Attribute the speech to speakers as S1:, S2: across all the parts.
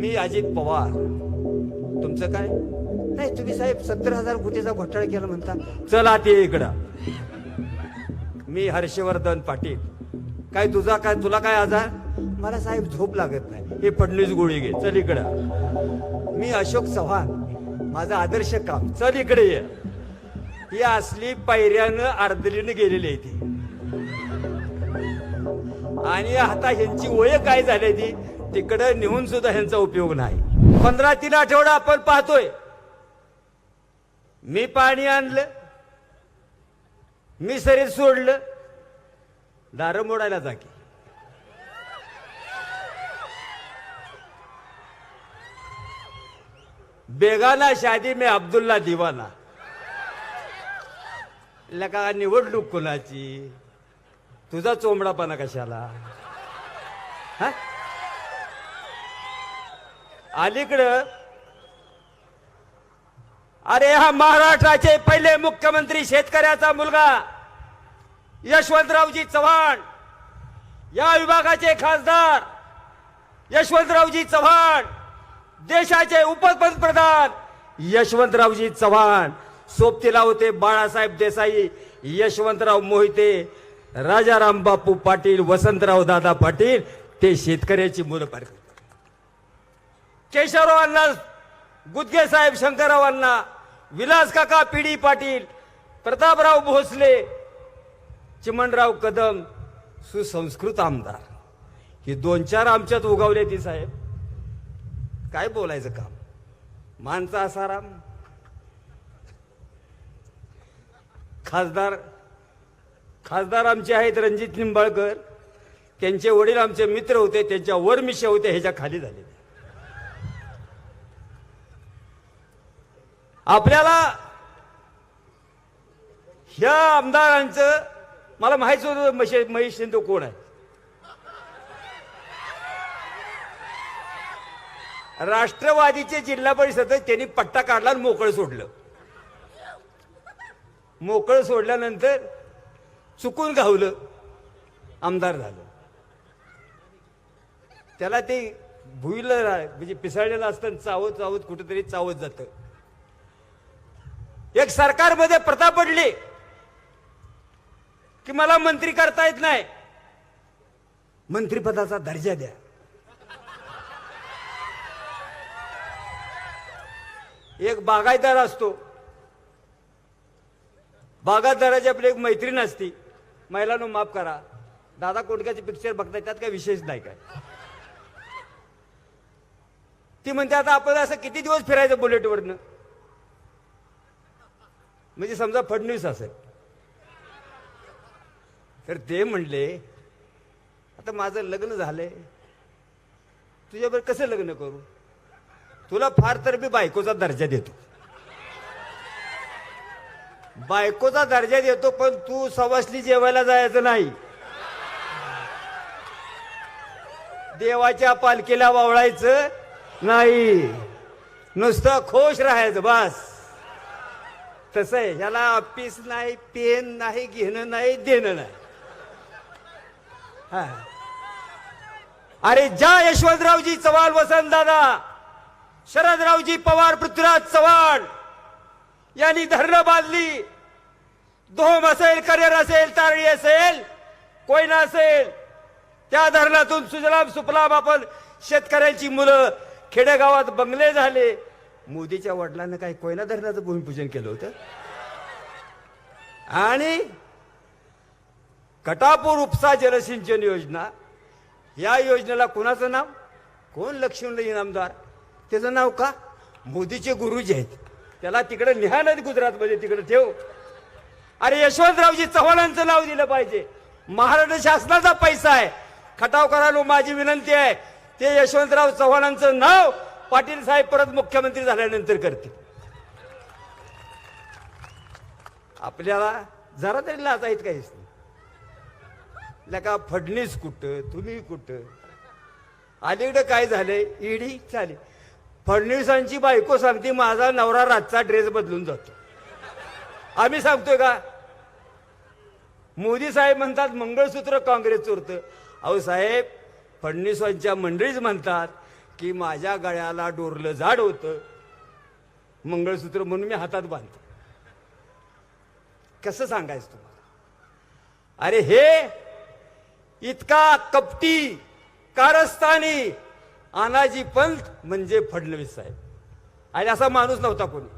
S1: मी अजित पवार. तुमचं काय? नाही तुम्ही साहेब सत्तर हजार कोटीचा घोटाळा केला म्हणता. चला ते इकडं. मी हर्षवर्धन पाटील. काय तुझा काय तुला काय आजार? मला साहेब झोप लागत नाही. हे पडलीच गोळी घे. चल इकडं. मी अशोक चव्हाण. माझं आदर्श काम. चल इकडे ये. ही असली पायऱ्यानं अर्धलीनं गेलेली आहे ती. आणि आता ह्यांची वय काय झाली ती? तिकडं नेऊन सुद्धा ह्यांचा उपयोग नाही. पंधरा तीन आठवडा आपण पाहतोय. मी पाणी आणलं. मी शरीर सोडलं. दारं मोडायला जागे. बेगाना शादी मी अब्दुल्ला दिवाना. लका निवडणूक कोणाची? तुझा चोंबडापणा कशाला? हा? अलीकडं अरे हा महाराष्ट्राचे पहिले मुख्यमंत्री शेतकऱ्याचा मुलगा यशवंतरावजी चव्हाण या विभागाचे खासदार यशवंतरावजी चव्हाण देशाचे उपपंतप्रधान यशवंतरावजी चव्हाण. सोबतीला होते बाळासाहेब देसाई यशवंतराव मोहिते राजाराम बापू पाटील वसंतराव दादा पाटील ते शेतकऱ्याची मुलं पार केशवरावांना गुदगे साहेब शंकररावांना विलास काका पिडी पाटील प्रतापराव भोसले चिमणराव कदम सुसंस्कृत आमदार. ही दोन चार आमच्यात उगवले ती साहेब. काय बोलायचं काम? मानचा असाराम. खासदार खासदार आमचे आहेत रणजित निंबाळकर. त्यांचे वडील आमचे मित्र होते त्यांच्या वर होते ह्याच्या खाली झाले आपल्याला ह्या आमदारांचं मला माहीत होतं मशे महेश शिंदे कोण आहे. राष्ट्रवादीचे जिल्हा परिषद त्यांनी पट्टा काढला आणि मोकळं सोडलं. मोकळं सोडल्यानंतर चुकून गावलं आमदार झालं. त्याला ते भुईलं म्हणजे पिसाळलेलं असतं चावत चावत कुठेतरी चावत जातं. एक सरकारमध्ये प्रथा पडली की मला मंत्री करता येत नाही. मंत्रिपदाचा दर्जा द्या. एक बागायतदार असतो. बागायतदाराची आपली एक मैत्रीण असती. महिलांनो माफ करा. दादा कोटक्याचे पिक्चर बघताय त्यात काय विशेष नाही काय. ती म्हणते आता आपण असं किती दिवस फिरायचं बुलेटवरनं म्हणजे समजा फडणवीस असेल. तर ते म्हणले आता माझं लग्न झालंय. तुझ्यावर कसं लग्न करू? तुला फार तर मी बायकोचा दर्जा देतो. बायकोचा दर्जा देतो पण तू सवासली जेवायला जायचं नाही. देवाच्या पालखीला वावळायचं नाही. नुसतं खुश राहायचं बस. तसं आहे ह्याला ऑफिस नाही पेन नाही घेणं नाही देणं नाही. हा. अरे ज्या यशवंतरावजी चव्हाण वसंतदादा शरदरावजी पवार पृथ्वीराज चव्हाण. यांनी धरणं बांधली. धोम असेल करेर असेल तारळी असेल कोयना असेल. त्या धरणातून सुजलाम सुफलाम आपण शेतकऱ्यांची मुलं खेडेगावात बंगले झाले. मोदीच्या वडिलांना काही कोयना धरणाचं भूमिपूजन केलं होतं. आणि कटापूर उपसा जलसिंचन योजना या योजनेला कुणाचं नाव? कोण लक्ष्मण इनामदार? त्याचं नाव का? मोदीचे गुरुजी आहेत. त्याला तिकडे निहानच गुजरातमध्ये तिकडे ठेव. अरे यशवंतरावजी चव्हाणांचं नाव दिलं पाहिजे. महाराष्ट्र शासनाचा पैसा आहे. खटाव करायला माझी विनंती आहे. ते यशवंतराव चव्हाणांचं नाव पाटील साहेब परत मुख्यमंत्री झाल्यानंतर करतील. आपल्याला जरा तरी लाज आहेत काहीच नाही लका फडणीस कुठं तुम्ही कुठं? अलीकडं काय झालंय? ईडी चालेल. फडणवीसांची बायको सांगते माझा नवरा रातचा ड्रेस बदलून जातो. आम्ही सांगतोय का? मोदी साहेब म्हणतात मंगळसूत्र काँग्रेस चोरतं. अहो साहेब फडणवीसांच्या मंडळीच म्हणतात की माझ्या गळ्याला डोरलं झाड होतं. मंगळसूत्र म्हणून मी हातात बांधतो. कसं सांगायचं तुम्हाला? अरे हे इतका कपटी कारस्थानी आनाजी पंत म्हणजे फडणवीस साहेब. आणि असा माणूस नव्हता कोणी.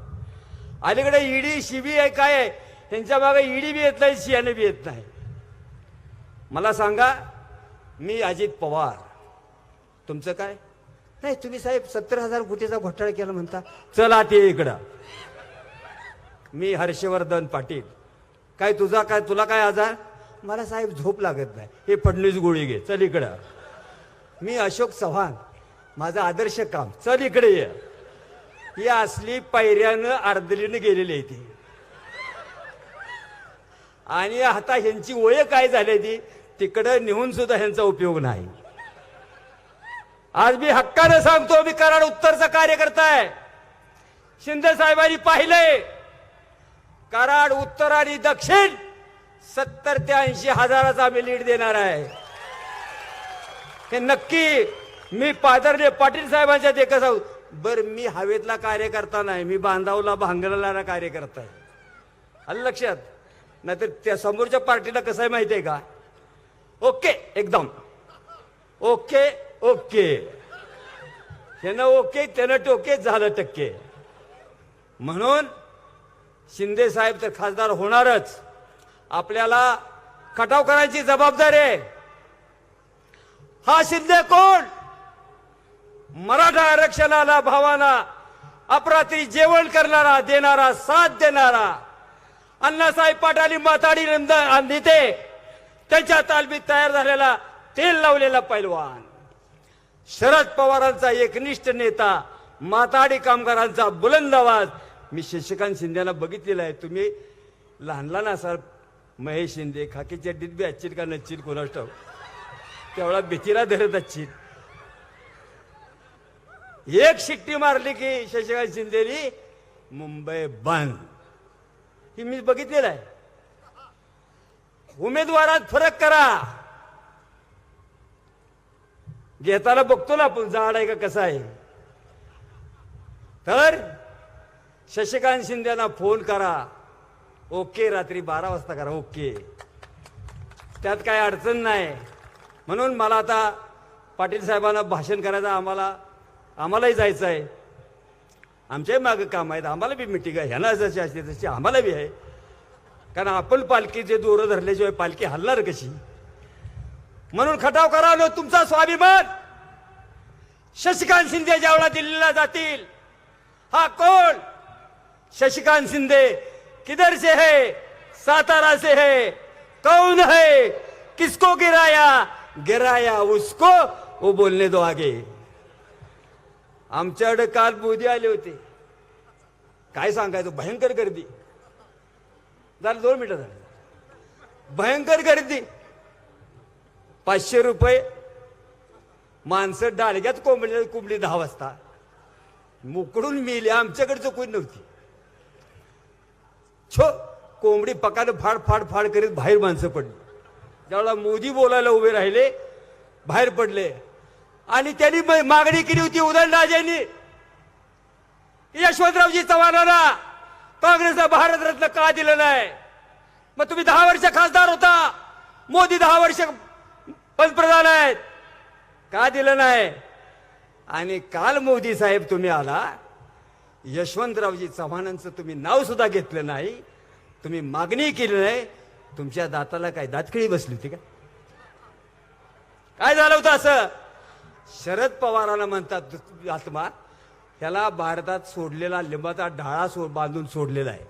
S1: अलीकडे ईडी शिबी आहे काय आहे त्यांच्या मागे ईडी बी येत नाही शियाने बी येत नाही. मला सांगा मी अजित पवार. तुमचं काय? नाही तुम्ही साहेब सत्तर हजार कोटीचा घोटाळा केला म्हणता. चला ते इकडं. मी हर्षवर्धन पाटील. काय तुझा काय तुला काय आजार? मला साहेब झोप लागत नाही. हे फडणवीस गोळी घे. चल इकडं. मी अशोक चव्हाण. माझं आदर्श काम. चल इकडे ये. ही असली पायऱ्यानं अर्धलीनं गेलेली आहे ती. आणि आता ह्यांची ओळख काय झाली ती? तिकडं नेऊन सुद्धा ह्यांचा उपयोग नाही. आज मी हक्कानं सांगतो मी कराड उत्तरचा कार्यकर्ता आहे शिंदे साहेबांनी पाहिलंय. कराड उत्तर आणि दक्षिण सत्तर ते ऐंशी हजाराचा आम्ही लीड देणार आहे. हे नक्की मी पादरले पाटील साहेबांच्या देखत आहोत. बर मी हवेतला कार्यकर्ता नाही मी बांधावला भांगरला कार्यकर्ता आहे. आलं लक्षात? नाहीतर त्या समोरच्या पार्टीला कसं आहे माहिती आहे का? ओके एकदम. Okay okay. ह्यानं ओके त्यानं टोके झालं टक्के. म्हणून शिंदे साहेब तर खासदार होणारच. आपल्याला खटाव करायची जबाबदारी आहे. हा शिंदे कोण? मराठा आरक्षणाला भावाना अपरात्री जेवण करणारा देणारा साथ देणारा अण्णासाहेब पाटाली माताडी नंद नेते त्यांच्या तालमीत तयार झालेला तेल लावलेला पैलवान. शरद पवारांचा एकनिष्ठ नेता माताडी कामगारांचा बुलंद आवाज. मी शशिकांत शिंदेना बघितलेला आहे. तुम्ही लहान लहान असाल महेश शिंदे खाकी चड्डीत बी अच्छील का नच्चील कोणास तेवढा भीतीला धरत अच्छील एक शिट्टी मारली की शशिकांत शिंदेनी मुंबई बंद. ही मी बघितलेलं आहे. उमेदवारात फरक करा. घेताना बघतो ना आपण जाड आहे का कसं आहे. तर शशिकांत शिंदेना फोन करा. ओके रात्री बारा वाजता करा ओके. त्यात काय अडचण नाही. म्हणून मला आता पाटील साहेबांना भाषण करायचं आम्हाला आम्हालाही जायचं आहे. आमच्याही मागं काम आहेत आम्हाला बी मिटिंग आहे. ह्यांना जशी असते तशी आम्हाला बी आहे. कारण आपण पालखीचे दोरं धरल्याशिवाय पालखी हलणार कशी? म्हणून खटाव करावं तुमचा स्वाभिमान. शशिकांत शिंदे ज्यावेळा दिल्लीला जातील हा कोण? शशिकांत शिंदे. किधर से है? सातारा से है. कौन है? किसको गिराया? गिराया उसको वो बोलने दो आगे. आमच्याकडे काल मोदी आले होते. काय सांगायचं? भयंकर गर्दी. झालं दोन मिनिटं झालं. भयंकर गर्दी. पाचशे रुपये. माणसं डाळग्यात कोंबडी कोंबडी दहा वाजता. मुकडून मिली आमच्याकडे कोणी नव्हती. छो कोंबडी पकानं फाड फाड फाड करीत बाहेर माणसं पडली. ज्यावेळेला मोदी बोलायला उभे राहिले बाहेर पडले. आणि त्यांनी म- मागणी केली होती उदयनराजेंनी यशवंतरावजी चव्हाणांना काँग्रेसला भारतरत्न का दिलं नाही? मग तुम्ही दहा वर्ष खासदार होता. मोदी दहा वर्ष पंतप्रधान आहेत. का दिलं नाही? आणि काल मोदी साहेब तुम्ही आला यशवंतरावजी चव्हाणांचं तुम्ही नाव सुद्धा घेतलं नाही तुम्ही मागणी केली नाही तुमच्या दाताला काय दातखिळी बसली होती का? काय झालं होतं असं? शरद पवारांना म्हणतात आत्मा त्याला भारतात सोडलेला लिंबाचा ढाळा सो बांधून सोडलेला आहे.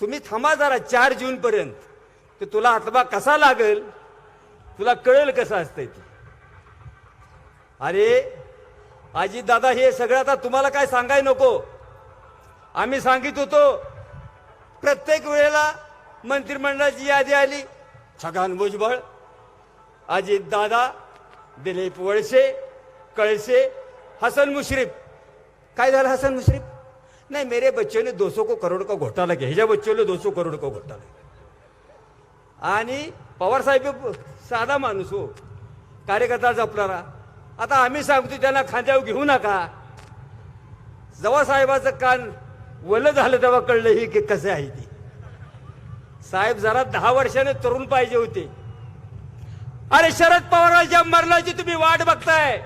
S1: तुम्ही थांबा जरा चार जून पर्यंत तर तुला आत्मा कसा लागेल? तुला कळेल कसं असतंय ते. अरे अजित दादा हे सगळं आता तुम्हाला काय सांगाय नको. आम्ही सांगित होतो प्रत्येक वेळेला मंत्रिमंडळाची यादी आली. छगन भुजबळ अजित दादा दिलीप वळसे कळसे हसन मुश्रीफ. काय झालं हसन मुश्रीफ? नहीं मेरे बच्चों ने 200 को करोड़ का घोटाला किया. ह्याच्या बच्चों ने 200 करोड़ का घोटाला आणि पवार साहेब साधा माणूस हो. कार्यकर्ता जपणारा. आता आम्ही सांगतो त्यांना खांद्यावर घेऊ नका. जवा साहेबाचं कान वलं झालं तेव्हा कळलं ही की कसं आहे ती. साहेब जरा दहा वर्षाने तरुण पाहिजे होते. अरे शरद पवारांच्या मरणाची तुम्ही वाट बघताय.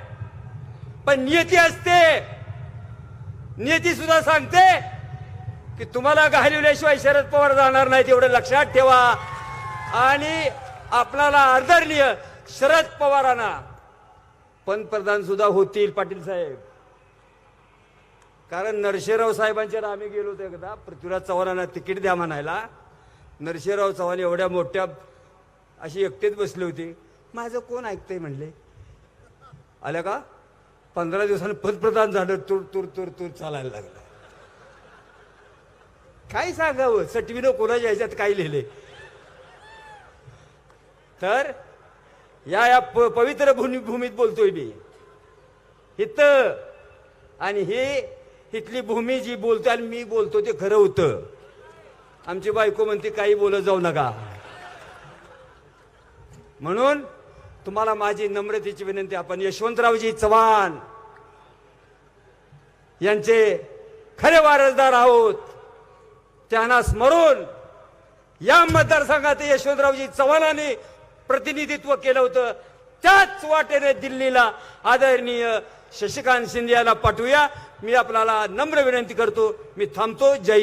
S1: पण नियती असते. नियती सुद्धा सांगते की तुम्हाला घालवल्याशिवाय शरद पवार जाणार नाही एवढं लक्षात ठेवा. आणि आपल्याला आदरणीय शरद पवारांना पंतप्रधान सुद्धा होतील पाटील साहेब. कारण नरसिंहराव साहेबांच्या आम्ही गेलो होतो एकदा पृथ्वीराज चव्हाणांना तिकीट द्या म्हणायला. नरसिंहराव चव्हाण एवढ्या मोठ्या अशी एकटेच बसली होती. माझं कोण ऐकतंय? म्हणले. आल्या का? पंधरा दिवसांनी पंतप्रधान झालं तूर तूर तूर तूर चालायला लागलं. काय सांगावं? सटवीनं कोणाच्या ह्याच्यात काय लिहिले तर या या प- पवित्र भूमी भूमीत बोलतोय मी. इथं आणि हे इथली भूमी जी बोलतो आणि मी बोलतो ते खरं होतं. आमची बायको म्हणते काही बोलत जाऊ नका. म्हणून तुम्हाला माझी नम्रतेची विनंती आपण यशवंतरावजी चव्हाण यांचे खरे वारसदार आहोत. त्यांना स्मरून या मतदारसंघात यशवंतरावजी चव्हाणांनी प्रतिनिधित्व केलं होतं. त्याच वाटेने दिल्लीला आदरणीय शशिकांत शिंदे यांना पाठवूया. मी आपल्याला नम्र विनंती करतो. मी थांबतो. जय